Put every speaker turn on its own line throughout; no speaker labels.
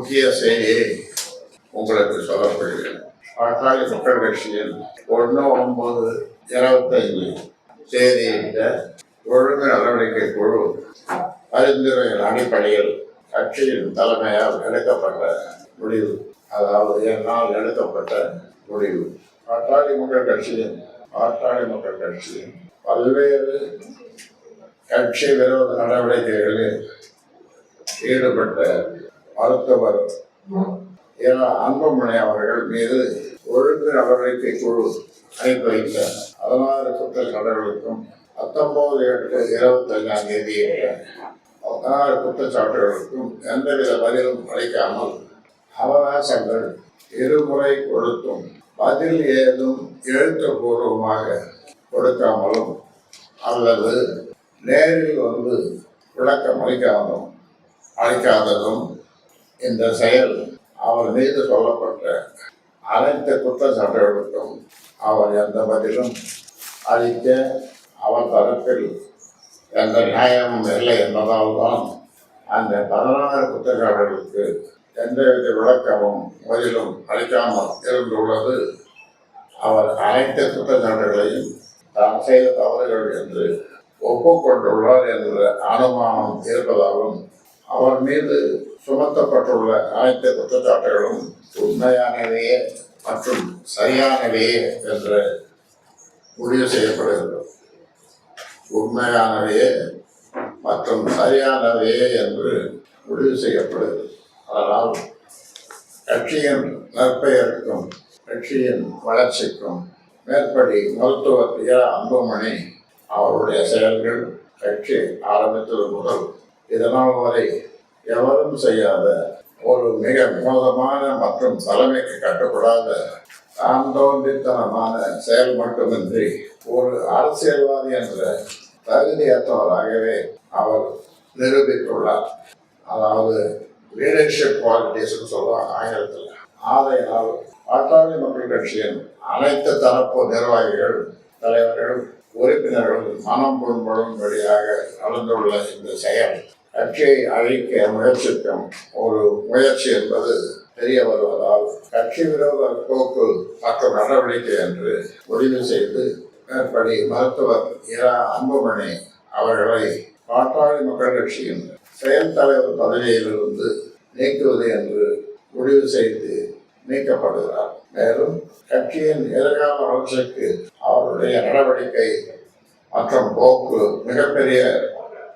முக்கிய செய்தியை உங்களுக்கு சொல்லப்படுகிறேன். பாட்டாளி மக்கள் கட்சியில் ஒன்று ஒன்பது இருபத்தைந்து தேதியிட்ட ஒழுங்கு நடவடிக்கை குழு பரிந்துரையின் அடிப்படையில் கட்சியின் தலைமையால் எடுக்கப்பட்ட முடிவு. அதாவது என்னால் எடுக்கப்பட்ட முடிவு. பாட்டாளி மக்கள் கட்சியின் பாட்டாளி மக்கள் கட்சியின் பல்வேறு கட்சி விரோத நடவடிக்கைகளில் ஈடுபட்ட மருத்துவர் இரா அன்புமணி அவர்கள் மீது ஒழுங்கு நடவடிக்கை குழு அனுப்பி வைத்த பதினாறு குற்றச்சாட்டுகளுக்கும் பத்தொன்பது எட்டு இருபத்தஞ்சாம் தேதி பதினாறு குற்றச்சாட்டுகளுக்கும் எந்தவித பதிலும் அளிக்காமல் அவகாசங்கள் இருமுறை கொடுத்தும் பதில் ஏதும் எழுத்துப்பூர்வமாக கொடுக்காமலும் அல்லது நேரில் வந்து விளக்கம் அளிக்காமலும் அளிக்காததும் இந்த செயல் அவர் மீது சொல்லப்பட்ட அனைத்து குற்றச்சாட்டுகளுக்கும் அவர் எந்த பதிலும் அளிக்க அவர் தரப்பில் எந்த நியாயமும் இல்லை என்பதால் தான் அந்த பதினாறு குற்றச்சாட்டுகளுக்கு எந்தவித விளக்கமும் பதிலும் அளிக்காமல் இருந்துள்ளது. அவர் அனைத்து குற்றச்சாட்டுகளையும் தான் செய்த தவறுகள் என்று ஒப்புக்கொண்டுள்ளார் என்ற அனுமானம் இருப்பதாலும் அவர் மீது சுமத்தப்பட்டுள்ள அனைத்து குற்றச்சாட்டுகளும் உண்மையானவையே மற்றும் சரியானவையே என்று முடிவு செய்யப்படுகிறது. உண்மையானவையே மற்றும் சரியானவையே என்று முடிவு செய்யப்படுகிறது. அதனால் கட்சியின் நற்பெயருக்கும் கட்சியின் வளர்ச்சிக்கும் மேற்படி மருத்துவர் இரா அன்புமணி அவருடைய செயல்கள் கட்சி ஆரம்பித்தது முதல் இதனால் வரை எவரும் செய்யாத ஒரு மிக மோதமான மற்றும் தலைமைக்கு கட்டுப்படாத தான் தோன்றித்தனமான செயல் மட்டுமின்றி ஒரு அரசியல்வாதி என்ற தகுதியற்றவராகவே அவர் நிரூபித்துள்ளார். அதாவது லீடர்ஷிப் குவாலிட்டிஸ் சொல்லுவாங்க ஆங்கிலத்தில். ஆதையினால் பாட்டாளி மக்கள் கட்சியின் அனைத்து தரப்பு நிர்வாகிகள் தலைவர்கள் உறுப்பினர்கள் மனம் புண்படும்படியாக நடந்துள்ள இந்த செயல். கட்சியை அழிக்க முயற்சிக்கும் ஒரு முயற்சி என்பது தெரிய வருவதால் கட்சி விரோத போக்கு மற்றும் நடவடிக்கை என்று முடிவு செய்து மேற்படி மருத்துவர் இரா அன்புமணி அவர்களை பாட்டாளி மக்கள் கட்சியின் செயல் தலைவர் பதவியிலிருந்து நீக்குவது என்று முடிவு செய்து நீக்கப்படுகிறார். மேலும் கட்சியின் எதிர்கால வளர்ச்சிக்கு அவருடைய நடவடிக்கை மற்றும் போக்கு மிகப்பெரிய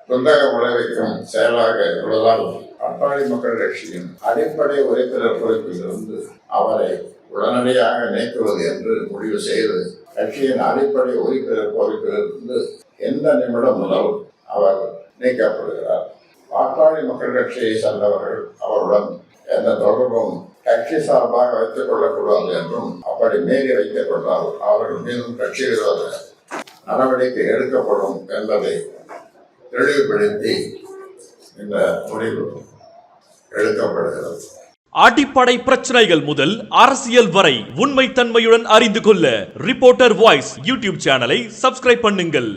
குந்தகம் விளைவிக்கும் செயலாக உள்ளதால் பாட்டாளி மக்கள் கட்சியின் அடிப்படை உறுப்பினர் பொறுப்பிலிருந்து அவரை உடனடியாக நீக்குவது என்று முடிவு செய்து கட்சியின் அடிப்படை உறுப்பினர் பொறுப்பிலிருந்து எந்த நிமிடம் முதல் அவர் நீக்கப்படுகிறார். பாட்டாளி மக்கள் கட்சியை சேர்ந்தவர்கள் அவருடன் எந்த தொடர்பும் கட்சி சார்பாக வைத்துக் கொள்ளக்கூடாது என்றும் அப்படி மீறி வைத்துக் கொண்டால் அவர்கள் மீதும் கட்சி விரோத நடவடிக்கை எடுக்கப்படும் என்பதை தெளிவுபடுத்தி இந்த முடிவு எடுக்கப்படுகிறது.
அடிப்படை பிரச்சனைகள் முதல் அரசியல் வரை உண்மை தன்மையுடன் அறிந்து கொள்ள ரிப்போர்ட்டர் வாய்ஸ் யூடியூப் சேனலை சப்ஸ்கிரைப் பண்ணுங்கள்.